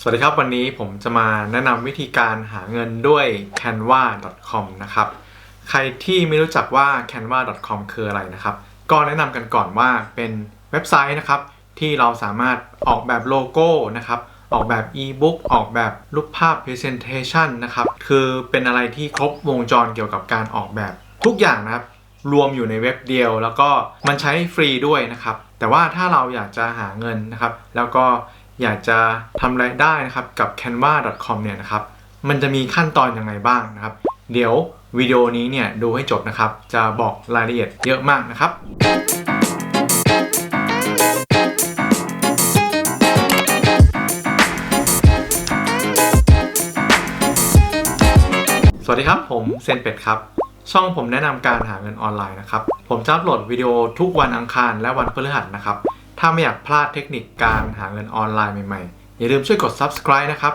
สวัสดีครับ วันนี้ผมจะมาแนะนำวิธีการหาเงินด้วย canva.com นะครับ ใครที่ไม่รู้จักว่า canva.com คืออะไรนะครับ ก็แนะนำกันก่อนว่าเป็นเว็บไซต์นะครับ ที่เราสามารถออกแบบโลโก้นะครับ ออกแบบ e-book ออกแบบรูปภาพ presentation นะครับ คือเป็นอะไรที่ครบวงจรเกี่ยวกับการออกแบบทุกอย่างนะครับ รวมอยู่ในเว็บเดียว แล้วก็มันใช้ฟรีด้วยนะครับ แต่ว่าถ้าเราอยากจะหาเงินนะครับ แล้วก็ อยากจะทำรายได้นะครับกับ canva.com เนี่ยนะครับ มันจะมีขั้นตอนอยังไงบ้างนะครับ เดี๋ยววิดีโอนี้เนี่ยดูให้จบนะครับ จะบอกรายละเอียดเยอะมากนะครับสวัสดีครับ ผมเซนเป็ดครับ ช่องผมแนะนำการหาเงินออนไลน์นะครับ ผมจะอัปโหลดวิดีโอทุกวันอังคารและวันพฤหัสนะครับ ถ้าไม่อยากพลาดเทคนิคการหาเงินออนไลน์ใหม่ๆ อย่าลืมช่วยกด subscribe นะครับ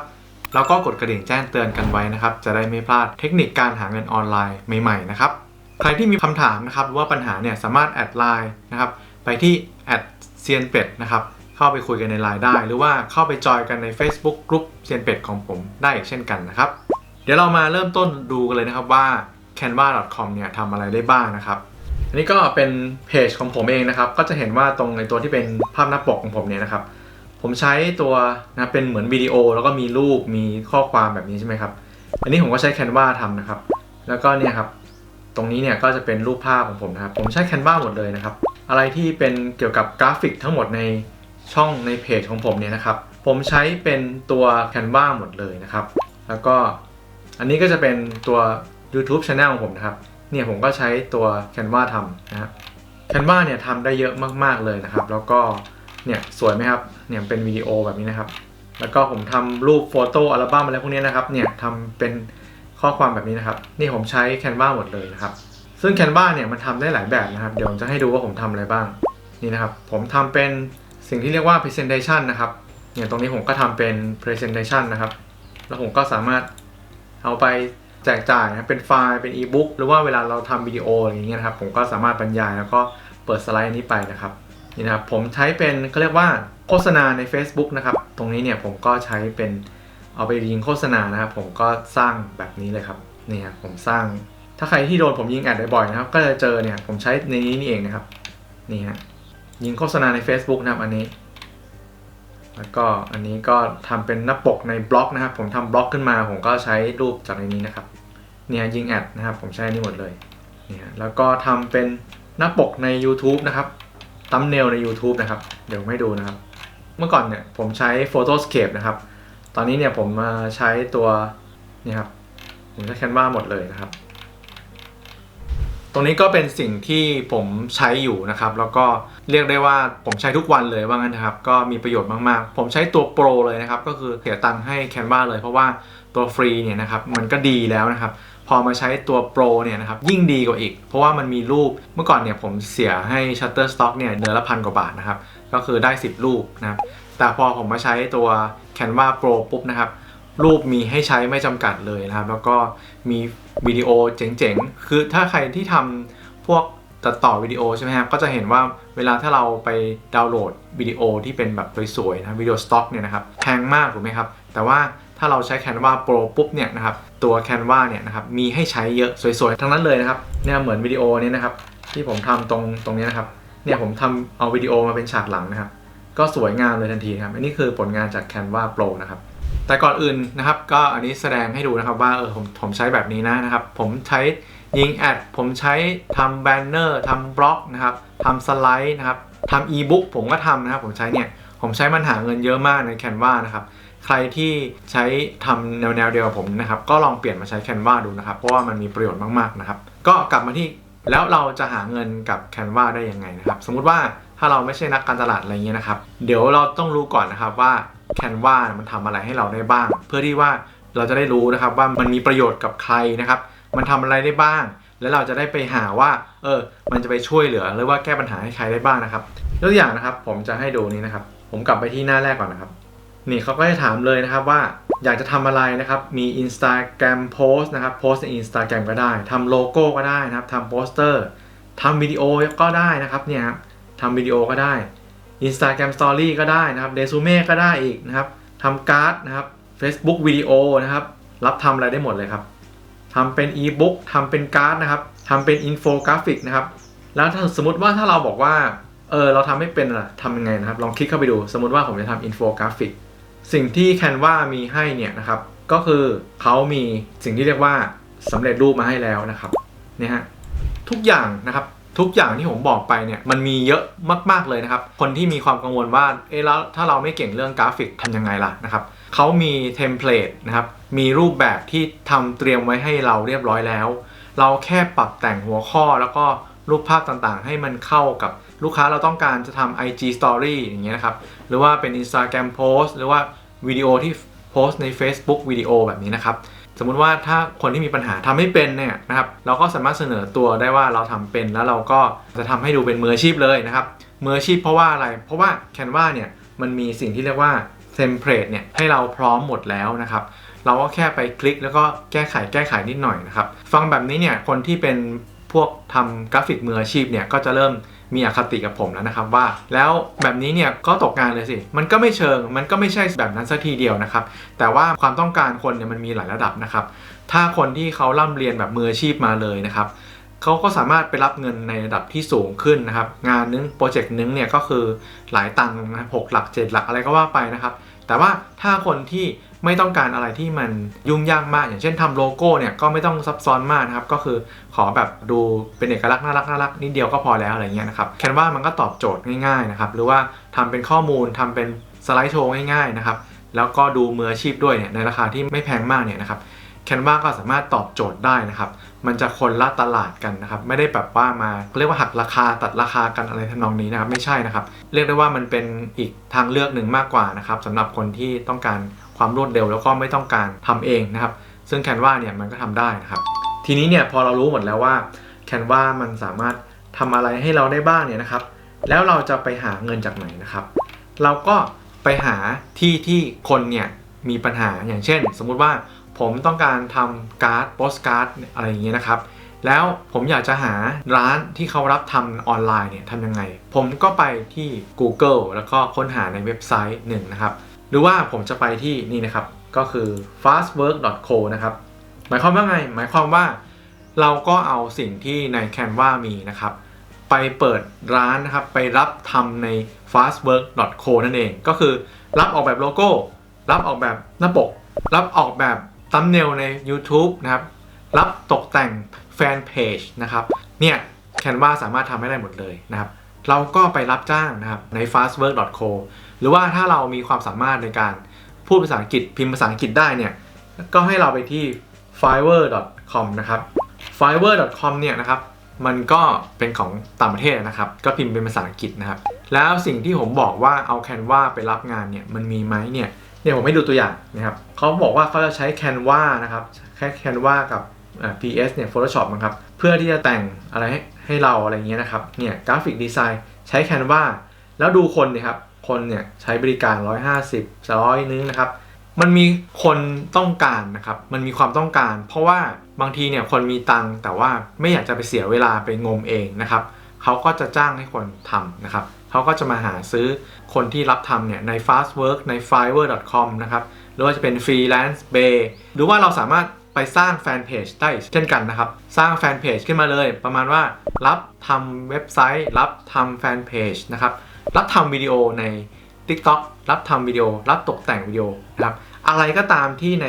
แล้วก็กดกระดิ่งแจ้งเตือนกันไว้นะครับ จะได้ไม่พลาดเทคนิคการหาเงินออนไลน์ใหม่ๆนะครับ ใครที่มีคำถามนะครับหรือว่าปัญหาเนี่ยสามารถแอดไลน์นะครับไปที่แอดเซียนเป็ดนะครับเข้าไปคุยกันในไลน์ได้ หรือว่าเข้าไปจอยกันใน Facebook กลุ่มเซียนเป็ดของผมได้อีกเช่นกันนะครับ เดี๋ยวเรามาเริ่มต้นดูกันเลยนะครับว่า canva.com เนี่ยทำอะไรได้บ้างนะครับ อันนี้ก็เป็นเพจของผมเองนะครับ ก็จะเห็นว่าตรงในตัวที่เป็นภาพหน้าปกของผมเนี่ยนะครับ ผมใช้ตัวนะเป็นเหมือนวิดีโอ แล้วก็มีรูปมีข้อความแบบนี้ใช่ไหมครับ อันนี้ผมก็ใช้ Canva ทำนะครับ แล้วก็เนี่ยครับ ตรงนี้เนี่ยก็จะเป็นรูปภาพของผมนะครับ ผมใช้ Canva หมดเลยนะครับ อะไรที่เป็นเกี่ยวกับกราฟิกทั้งหมดในช่องในเพจของผมเนี่ยนะครับ ผมใช้เป็นตัว Canva หมดเลยนะครับ แล้วก็อันนี้ก็จะเป็นตัว YouTube Channel ของผมนะครับ เนี่ยผมก็ใช้ตัว Canva ทำนะครับ Canva เนี่ยทำได้เยอะมากๆเลยนะครับ แล้วก็เนี่ยสวยไหมครับ เนี่ยเป็นวิดีโอแบบนี้นะครับ แล้วก็ผมทำรูปโฟโต้อัลบั้มอะไรพวกนี้นะครับ เนี่ยทำเป็นข้อความแบบนี้นะครับ นี่ผมใช้ Canva หมดเลยนะครับ ซึ่ง Canva เนี่ยมันทำได้หลายแบบนะครับ เดี๋ยวผมจะให้ดูว่าผมทำอะไรบ้าง นี่นะครับ ผมทำเป็นสิ่งที่เรียกว่า presentation นะครับ เนี่ยตรงนี้ผมก็ทำเป็น presentation นะครับ แล้วผมก็สามารถเอาไป แจกจ่ายนะเป็นไฟล์เป็นอีบุ๊กหรือว่าเวลาเราทำวิดีโออะไรอย่างเงี้ยนะครับ ผมก็สามารถบรรยายแล้วก็เปิดสไลด์นนี้ไปนะครับนี่นะครับผมใช้เป็นเขาเรียกว่าโฆษณาใน Facebook นะครับ ตรงนี้เนี่ยผมก็ใช้เป็นเอาไปยิงโฆษณานะครับ ผมก็สร้างแบบนี้เลยครับนี่ครับผมสร้าง ถ้าใครที่โดนผมยิงแอดบ่อยๆนะครับ ก็จะเจอเนี่ยผมใช้ในนี้นี่เองนะครับนี่ฮะยิงโฆษณาใน Facebook นะครับอันนี้ แล้วก็อันนี้ก็ทำเป็นหน้าปกในบล็อกนะครับ ผมทำบล็อกขึ้นมา ผมก็ใช้รูปจากในนี้นะครับ เนี่ยยิงแอดนะครับ ผมใช้นนี้หมดเลย เนี่ยแล้วก็ทำเป็นหน้าปกใน YouTube นะครับตัมเนลใน YouTube นะครับ เดี๋ยวไม่ดูนะครับ เมื่อก่อนเนี่ยผมใช้ Photoscape นะครับ ตอนนี้เนี่ยผมมาใช้ตัวนี่ครับ ผมใช้ Canva หมดเลยนะครับ ตรงนี้ก็เป็นสิ่งที่ผมใช้อยู่นะครับ แล้วก็เรียกได้ว่าผมใช้ทุกวันเลยว่างั้นนะครับ ก็มีประโยชน์มากๆ ผมใช้ตัวโปรเลยนะครับ ก็คือเสียตังค์ให้ Canva เลย เพราะว่าตัวฟรีเนี่ยนะครับมันก็ดีแล้วนะครับ พอมาใช้ตัวโปรเนี่ยนะครับยิ่งดีกว่าอีก เพราะว่ามันมีรูปเมื่อก่อนเนี่ยผมเสียให้ Shutterstock เนี่ยเดือนละพันกว่าบาทนะครับ ก็คือได้ 10 รูปนะครับแต่พอผมมาใช้ตัว Canva Pro ปุ๊บนะครับ รูปมีให้ใช้ไม่จำกัดเลยนะครับ แล้วก็มีวิดีโอเจ๋งๆ คือถ้าใครที่ทำพวกตัดต่อวิดีโอใช่ไหมครับ ก็จะเห็นว่าเวลาถ้าเราไปดาวน์โหลดวิดีโอที่เป็นแบบสวยๆนะวิดีโอสต็อกเนี่ยนะครับแพงมากถูกไหมครับ แต่ว่าถ้าเราใช้ Canva Pro ปุ๊บเนี่ยนะครับตัว Canva เนี่ยนะครับมีให้ใช้เยอะสวยๆ ทั้งนั้นเลยนะครับเนี่ยเหมือนวิดีโอนี้นะครับที่ผมทำตรงตรงนี้นะครับเนี่ยผมทำเอาวิดีโอมาเป็นฉากหลังนะครับ ก็สวยงามเลยทันทีครับ อันนี้คือผลงานจาก Canva Pro นะครับ แต่ก่อนอื่นนะครับ ก็อันนี้แสดงให้ดูนะครับว่าเออผมผมใช้แบบนี้นะนะครับ ผมใช้ยิงแอดผมใช้ทำแบนเนอร์ทำบล็อกนะครับทำสไลด์นะครับทำอีบุ๊กผมก็ทำนะครับ ผมใช้เนี่ยผมใช้มันหาเงินเยอะมากใน Canva นะครับใครที่ใช้ทำแนวแนวเดียวกับผมนะครับ ก็ลองเปลี่ยนมาใช้ Canva ดูนะครับ เพราะว่ามันมีประโยชน์มากๆนะครับ ก็กลับมาที่แล้วเราจะหาเงินกับ Canva ได้ยังไงนะครับ สมมุติว่า ถ้าเราไม่ใช่นักการตลาดอะไรเงี้ยนะครับ เดี๋ยวเราต้องรู้ก่อนนะครับว่า Canva มันทำอะไรให้เราได้บ้าง เพื่อที่ว่าเราจะได้รู้นะครับว่ามันมีประโยชน์กับใครนะครับ มันทำอะไรได้บ้าง แล้วเราจะได้ไปหาว่า เออ มันจะไปช่วยเหลือหรือว่าแก้ปัญหาให้ใครได้บ้างนะครับยกตัวอย่างนะครับ ผมจะให้ดูนี้นะครับ ผมกลับไปที่หน้าแรกก่อนนะครับ นี่เขาก็จะถามเลยนะครับว่าอยากจะทำอะไรนะครับ มี Instagram post นะครับ โพสใน Instagram ก็ได้ทำโลโก้ก็ได้นะครับทำโปสเตอร์ทำวิดีโอก็ได้นะครับเนี่ยครับ ทำวิดีโอก็ได้ Instagram Story ก็ได้นะครับเรซูเม่ก็ได้อีกนะครับทำการ์ดนะครับ Facebook วิดีโอนะครับรับทำอะไรได้หมดเลยครับทำเป็นอีบุ๊กทำเป็นการ์ดนะครับทำเป็นอินโฟกราฟิกนะครับแล้วถ้าสมมติว่าถ้าเราบอกว่าเออเราทำไม่เป็นล่ะทำยังไงนะครับ ลองคลิกเข้าไปดู สมมติว่าผมจะทำอินโฟกราฟิกสิ่งที่ Canva มีให้เนี่ยนะครับ ก็คือเขามีสิ่งที่เรียกว่าสำเร็จรูปมาให้แล้วนะครับเนี่ยฮะทุกอย่างนะครับ ทุกอย่างที่ผมบอกไปเนี่ยมันมีเยอะมากๆเลยนะครับ คนที่มีความกังวลว่าเอ๊ะแล้วถ้าเราไม่เก่งเรื่องกราฟิกทำยังไงล่ะนะครับเขามีเทมเพลตนะครับมีรูปแบบที่ทำเตรียมไว้ให้เราเรียบร้อยแล้ว เราแค่ปรับแต่งหัวข้อแล้วก็รูปภาพต่างๆ ให้มันเข้ากับลูกค้าเราต้องการจะทำ IG Story อย่างเงี้ยนะครับ หรือว่าเป็น Instagram Post หรือว่าวิดีโอที่โพสต์ใน Facebook วิดีโอแบบนี้นะครับ สมมุติว่าถ้าคนที่มีปัญหาทำไม่เป็นเนี่ยนะครับเราก็สามารถเสนอตัวได้ว่าเราทำเป็นแล้วเราก็จะทำให้ดูเป็นมืออาชีพเลยนะครับมืออาชีพเพราะว่าอะไร เพราะว่า Canva เนี่ยมันมีสิ่งที่เรียกว่าเทมเพลตเนี่ยให้เราพร้อมหมดแล้วนะครับเราก็แค่ไปคลิกแล้วก็แก้ไขแก้ไขนิดหน่อยนะครับฟังแบบนี้เนี่ยคนที่เป็นพวกทำกราฟิกมืออาชีพเนี่ยก็จะเริ่ม มีอคติกับผมแล้วนะครับว่า แล้วแบบนี้เนี่ยก็ตกงานเลยสิ มันก็ไม่เชิง มันก็ไม่ใช่แบบนั้นสักทีเดียวนะครับ แต่ว่าความต้องการคนเนี่ยมันมีหลายระดับนะครับ ถ้าคนที่เขาร่ำเรียนแบบมืออาชีพมาเลยนะครับเขาก็สามารถไปรับเงินในระดับที่สูงขึ้นนะครับ งานนึงโปรเจกต์นึงเนี่ยก็คือหลายตังค์นะหกหลักเจ็ดหลักอะไรก็ว่าไปนะครับ แต่ว่าถ้าคนที่ไม่ต้องการอะไรที่มันยุ่งยากมากอย่างเช่นทำโลโก้เนี่ยก็ไม่ต้องซับซ้อนมากนะครับ ก็คือขอแบบดูเป็นเอกลักษณ์น่ารักน่ารักนิดเดียวก็พอแล้วอะไรเงี้ยนะครับแคนวามันก็ตอบโจทย์ง่ายๆนะครับหรือว่าทำเป็นข้อมูลทำเป็นสไลด์โชว์ง่ายๆนะครับแล้วก็ดูมืออาชีพด้วยเนี่ยในราคาที่ไม่แพงมากเนี่ยนะครับ แคนวาก็สามารถตอบโจทย์ได้นะครับ มันจะคนละตลาดกันนะครับ ไม่ได้แบบว่ามาเรียกว่าหักราคาตัดราคากันอะไรทำนองนี้นะครับ ไม่ใช่นะครับ เรียกได้ว่ามันเป็นอีกทางเลือกหนึ่งมากกว่านะครับสำหรับคนที่ต้องการความรวดเร็วแล้วก็ไม่ต้องการทำเองนะครับ ซึ่งแคนวาเนี่ยมันก็ทำได้นะครับ ทีนี้เนี่ยพอเรารู้หมดแล้วว่าแคนวามันสามารถทำอะไรให้เราได้บ้างเนี่ยนะครับ แล้วเราจะไปหาเงินจากไหนนะครับ เราก็ไปหาที่ที่คนเนี่ยมีปัญหาอย่างเช่น สมมุติว่า ผมต้องการทำการ์ดโปสการ์ดอะไรอย่างเงี้ยนะครับ แล้วผมอยากจะหาร้านที่เขารับทำออนไลน์เนี่ยทำยังไง ผมก็ไปที่ Google แล้วก็ค้นหาในเว็บไซต์หนึ่งนะครับ หรือว่าผมจะไปที่นี่นะครับ ก็คือ fastwork.co นะครับ หมายความว่าไง หมายความว่าเราก็เอาสิ่งที่ใน Canva มีนะครับ ไปเปิดร้านนะครับ ไปรับทำใน fastwork.co นั่นเอง ก็คือรับออกแบบโลโก้ รับออกแบบหน้าปก รับออกแบบ ตัมเนลใน YouTube นะครับ รับตกแต่งแฟนเพจนะครับ เนี่ย Canva สามารถทำให้ได้หมดเลยนะครับ เราก็ไปรับจ้างนะครับใน fastwork.co หรือว่าถ้าเรามีความสามารถในการพูดภาษาอังกฤษพิมพ์ภาษาอังกฤษได้เนี่ย ก็ให้เราไปที่ fiverr.com นะครับ fiverr.com เนี่ยนะครับมันก็เป็นของต่างประเทศนะครับ ก็พิมพ์เป็นภาษาอังกฤษนะครับ แล้วสิ่งที่ผมบอกว่าเอา Canva ไปรับงานเนี่ย มันมีไหมเนี่ย เนี่ยผมให้ดูตัวอย่างนะครับเขาบอกว่าเขาจะใช้ Canva นะครับแค่ Canva กับอ่า PS เนี่ย Photoshop มั้งครับเพื่อที่จะแต่งอะไรให้ให้เราอะไรเงี้ยนะครับเนี่ยกราฟิกดีไซน์ใช้ Canva แล้วดูคนนี่ยครับคนเนี่ยใช้บริการ 150 100นึงนะครับมันมีคนต้องการนะครับ มันมีความต้องการ เพราะว่าบางทีเนี่ยคนมีตังแต่ว่าไม่อยากจะไปเสียเวลาไปงมเองนะครับเขาก็จะจ้างให้คนทำนะครับ เขาก็จะมาหาซื้อคนที่รับทำเนี่ยใน fastwork ใน fiverr.com นะครับหรือว่าจะเป็น freelance bay หรือว่าเราสามารถไปสร้างแฟนเพจได้เช่นกันนะครับ สร้างแฟนเพจขึ้นมาเลย ประมาณว่ารับทำเว็บไซต์ รับทำแฟนเพจนะครับรับทำวิดีโอใน TikTok รับทำวิดีโอ รับตกแต่งวิดีโอนะครับอะไรก็ตามที่ใน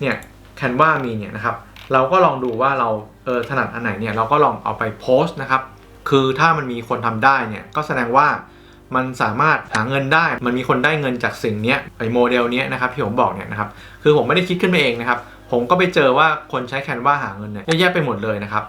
เนี่ย Canva มีเนี่ยนะครับเราก็ลองดูว่าเราเออถนัดอันไหนเนี่ยเราก็ลองเอาไปโพสต์นะครับ คือถ้ามันมีคนทำได้เนี่ยก็แสดงว่ามันสามารถหาเงินได้ มันมีคนได้เงินจากสิ่งนี้ไอโมเดลนี้นะครับที่ผมบอกเนี่ยนะครับ คือผมไม่ได้คิดขึ้นมาเองนะครับ ผมก็ไปเจอว่าคนใช้ Canva หาเงินเนี่ยแยะไปหมดเลยนะครับ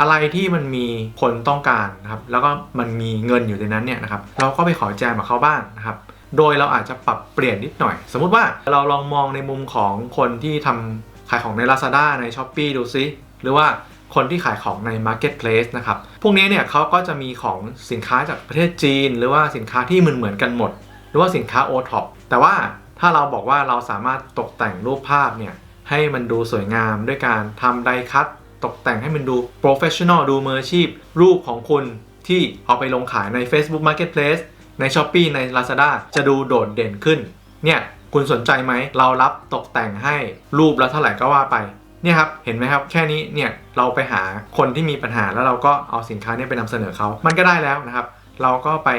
อะไรที่มันมีคนต้องการนะครับ แล้วก็มันมีเงินอยู่ในนั้นเนี่ยนะครับ เราก็ไปขอแจมกับเขาบ้างนะครับ โดยเราอาจจะปรับเปลี่ยนนิดหน่อย สมมุติว่าเราลองมองในมุมของคนที่ทำขายของใน Lazada ใน s h อ p e e ดูซิ หรือว่า คนที่ขายของใน Marketplace นะครับ พวกนี้เนี่ยเขาก็จะมีของสินค้าจากประเทศจีน หรือว่าสินค้าที่เหมือนเหมือนกันหมด หรือว่าสินค้า o t o p แต่ว่าถ้าเราบอกว่าเราสามารถตกแต่งรูปภาพเนี่ยให้มันดูสวยงามด้วยการทำไดคัตตกแต่งให้มันดูโปรเฟชชั่นอลดูมืออาชีพ รูปของคุณที่เอาไปลงขายใน Facebook Marketplace ใน s h อ p e e ใน Lazada จะดูโดดเด่นขึ้น เนี่ย คุณสนใจไหม เรารับตกแต่งให้รูปแล้วเท่าไหร่ก็ว่าไป เนี่ยครับเห็นไหมครับแค่นี้เนี่ยเราไปหาคนที่มีปัญหาแล้วเราก็เอาสินค้าเนี้ไปนำเสนอเขามันก็ได้แล้วนะครับ เราก็ไป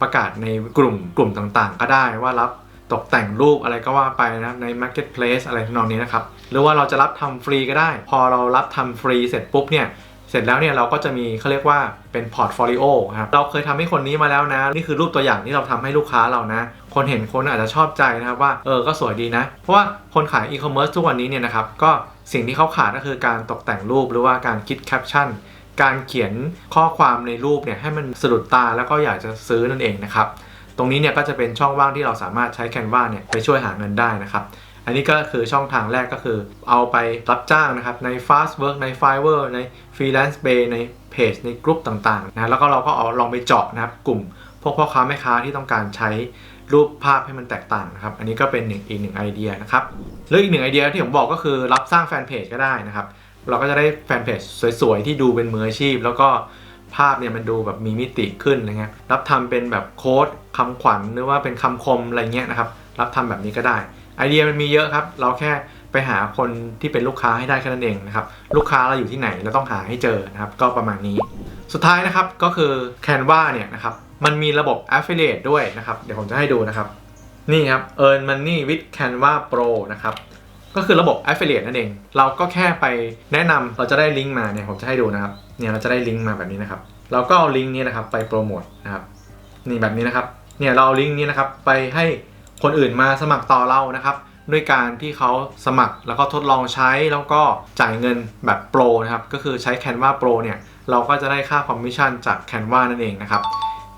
ประกาศในกลุ่มกลุ่มต่างๆ ก็ได้ว่ารับตกแต่งรูปอะไรก็ว่าไปนะครับใน Marketplace อะไรทำนองนี้นะครับ หรือว่าเราจะรับทำฟรีก็ได้ พอเรารับทำฟรีเสร็จปุ๊บเนี่ย สร็จแล้วเนี่ยเราก็จะมีเขาเรียกว่าเป็นพอร์ตโฟลิโอครับเราเคยทำให้คนนี้มาแล้วนะ นี่คือรูปตัวอย่างที่เราทำให้ลูกค้าเรานะ คนเห็นคนอาจจะชอบใจนะครับว่าเออก็สวยดีนะ เพราะว่าคนขายอีคอมเมิร์ซทุกวันนี้เนี่ยนะครับก็สิ่งที่เขาขาดก็คือการตกแต่งรูปหรือว่าการคิดแคปชั่นการเขียนข้อความในรูปเนี่ยให้มันสะดุดตาแล้วก็อยากจะซื้อนั่นเองนะครับตรงนี้เนี่ยก็จะเป็นช่องว่างที่เราสามารถใช้ Canva เนี่ยไปช่วยหาเงินได้นะครับ อันนี้ก็คือช่องทางแรกก็คือเอาไปรับจ้างนะครับใน Fast Work ใน Fiverr ใน Freelance Bay ในเพจในกลุ่มต่างๆนะแล้วก็เราก็เอาลองไปเจาะนะครับกลุ่มพวกพ่อค้าแม่ค้าที่ต้องการใช้รูปภาพให้มันแตกต่างนะครับ อันนี้ก็เป็นหนึ่งอีกหนึ่งไอเดียนะครับหรืออีกหนึ่งไอเดียที่ผมบอกก็คือรับสร้างแฟนเพจก็ได้นะครับ เราก็จะได้แฟนเพจสวยๆ ที่ดูเป็นมืออาชีพ แล้วก็ภาพเนี่ยมันดูแบบมีมิติขึ้นอะไรเงี้ยรับทำเป็นแบบโค้ดคำขวัญหรือว่าเป็นคำคมอะไรเงี้ยนะครับ รับทำแบบนี้ก็ได้ ไอเดียมันมีเยอะครับ เราแค่ไปหาคนที่เป็นลูกค้าให้ได้แค่นั้นเองนะครับ ลูกค้าเราอยู่ที่ไหนเราต้องหาให้เจอนะครับ ก็ประมาณนี้ สุดท้ายนะครับก็คือ Canva เนี่ยนะครับมันมีระบบ Affiliate ด้วยนะครับ เดี๋ยวผมจะให้ดูนะครับ นี่ครับ Earn Money with Canva Pro นะครับก็คือระบบ Affiliate นั่นเอง เราก็แค่ไปแนะนำเราจะได้ลิงก์มาเนี่ยผมจะให้ดูนะครับเนี่ยเราจะได้ลิงก์มาแบบนี้นะครับ เราก็เอาลิงก์นี้นะครับไปโปรโมทนะครับนี่แบบนี้นะครับเนี่ยเราเอาลิงก์นี้นะครับไปให้ คนอื่นมาสมัครต่อเรานะครับ ด้วยการที่เขาสมัครแล้วก็ทดลองใช้แล้วก็จ่ายเงินแบบโปรนะครับ ก็คือใช้ Canva Pro เนี่ย เราก็จะได้ค่าคอมมิชชั่นจาก Canva นั่นเองนะครับ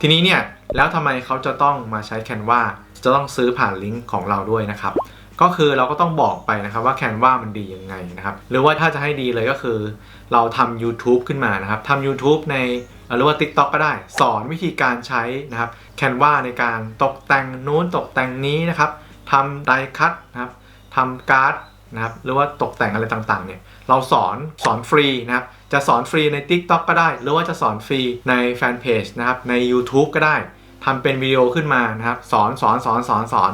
ทีนี้เนี่ย แล้วทำไมเขาจะต้องมาใช้ Canva จะต้องซื้อผ่านลิงก์ของเราด้วยนะครับก็คือเราก็ต้องบอกไปนะครับว่า Canva มันดียังไงนะครับ หรือว่าถ้าจะให้ดีเลยก็คือ เราทำ YouTube ขึ้นมานะครับทำ YouTube ใน หรือว่า TikTok ก็ได้ สอนวิธีการใช้นะครับ Canva ในการตกแต่งนู้นตกแต่งนี้นะครับทำไดคัตนะครับทำการ์ดนะครับหรือว่าตกแต่งอะไรต่างๆเนี่ยเราสอนสอนฟรีนะครับจะสอนฟรีใน TikTok ก็ได้ หรือว่าจะสอนฟรีในแฟนเพจนะครับใน YouTube ก็ได้ทำเป็นวิดีโอขึ้นมานะครับสอนสอนสอนสอนสอน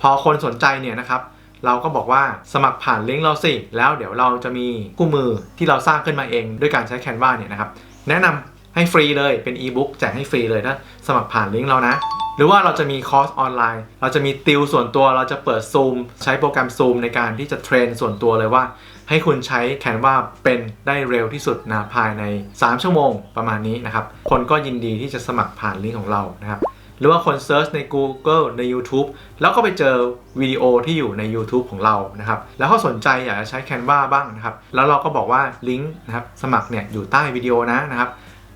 พอคนสนใจเนี่ยนะครับเราก็บอกว่าสมัครผ่านลิงก์เราสิ แล้วเดี๋ยวเราจะมีคู่มือที่เราสร้างขึ้นมาเองด้วยการใช้ Canva เนี่ยนะครับแนะนำ ให้ฟรีเลยเป็นอีบุ๊กแจกให้ฟรีเลยถ้าสมัครผ่านลิงก์เรานะ หรือว่าเราจะมีคอร์สออนไลน์ เราจะมีติวส่วนตัวเราจะเปิด Zoom ใช้โปรแกรม Zoom ในการที่จะเทรนส่วนตัวเลยว่า ให้คุณใช้ Canva เป็นได้เร็วที่สุดนะภายใน 3 ชั่วโมงประมาณนี้นะครับ คนก็ยินดีที่จะสมัครผ่านลิงก์ของเรานะครับหรือว่าคนเซิร์ชใน Google ใน YouTube แล้วก็ไปเจอวิดีโอที่อยู่ใน YouTube ของเรานะครับ แล้วเขาสนใจอยากจะใช้ Canva บ้างนะครับ แล้วเราก็บอกว่าลิงก์นะครับสมัครเนี่ยอยู่ใต้วิดีโอนะนะครับ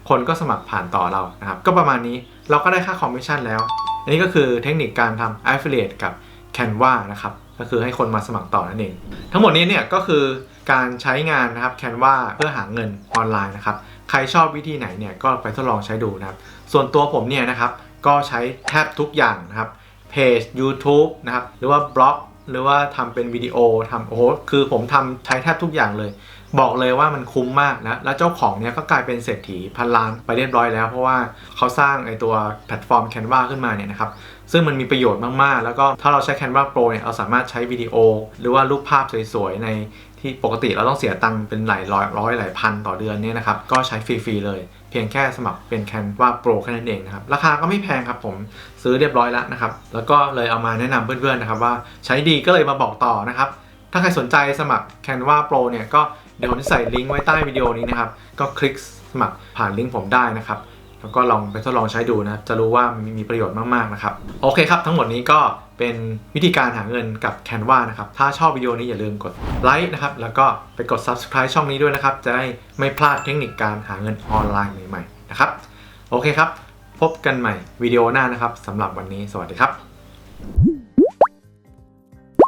คนก็สมัครผ่านต่อเรานะครับ ก็ประมาณนี้เราก็ได้ค่าคอมมิชชั่นแล้ว อันนี้ก็คือเทคนิคการทำ affiliate กับ Canva นะครับ ก็คือให้คนมาสมัครต่อนั่นเอง ทั้งหมดนี้เนี่ยก็คือการใช้งานนะครับ Canva เพื่อหาเงินออนไลน์นะครับ ใครชอบวิธีไหนเนี่ยก็ไปทดลองใช้ดูนะครับ ส่วนตัวผมเนี่ยนะครับก็ใช้แทบทุกอย่างนะครับ เพจ YouTube นะครับ หรือว่าบล็อก หรือว่าทำเป็นวิดีโอทำโอ้โห คือผมทำใช้แทบทุกอย่างเลย บอกเลยว่ามันคุ้มมากนะ แล้วเจ้าของเนี่ยก็กลายเป็นเศรษฐีพันล้านไปเรียบร้อยแล้ว เพราะว่าเขาสร้างไอตัวแพลตฟอร์ม Canva ขึ้นมาเนี่ยนะครับ ซึ่งมันมีประโยชน์มาก ๆ แล้วก็ถ้าเราใช้ Canva Pro เนี่ย เราสามารถใช้วิดีโอ หรือว่ารูปภาพสวย ๆ ในที่ปกติเราต้องเสียตังค์เป็นหลายร้อยร้อยหลายพันต่อเดือนเนี่ยนะครับ ก็ใช้ฟรี ๆ เลย เพียงแค่สมัครเป็น Canva Pro แค่นั้นเองนะครับ ราคาก็ไม่แพงครับผมซื้อเรียบร้อยแล้วนะครับ แล้วก็เลยเอามาแนะนำเพื่อน ๆ นะครับว่าใช้ดีก็เลยมาบอกต่อนะครับ ถ้าใครสนใจสมัคร Canva Pro เนี่ยก็ เดี๋ยวผมจะใส่ลิงก์ไว้ใต้วิดีโอนี้นะครับ ก็คลิกสมัครผ่านลิงก์ผมได้นะครับ แล้วก็ลองไปทดลองใช้ดูนะครับจะรู้ว่ามีมีประโยชน์มากๆนะครับ โอเคครับ ทั้งหมดนี้ก็เป็นวิธีการหาเงินกับ Canva นะครับ ถ้าชอบวิดีโอนี้อย่าลืมกดไลค์นะครับ แล้วก็ไปกด Subscribe ช่องนี้ด้วยนะครับ จะได้ไม่พลาดเทคนิคการหาเงินออนไลน์ใหม่ๆนะครับ โอเคครับ พบกันใหม่วิดีโอหน้านะครับสำหรับวันนี้สวัสดีครับ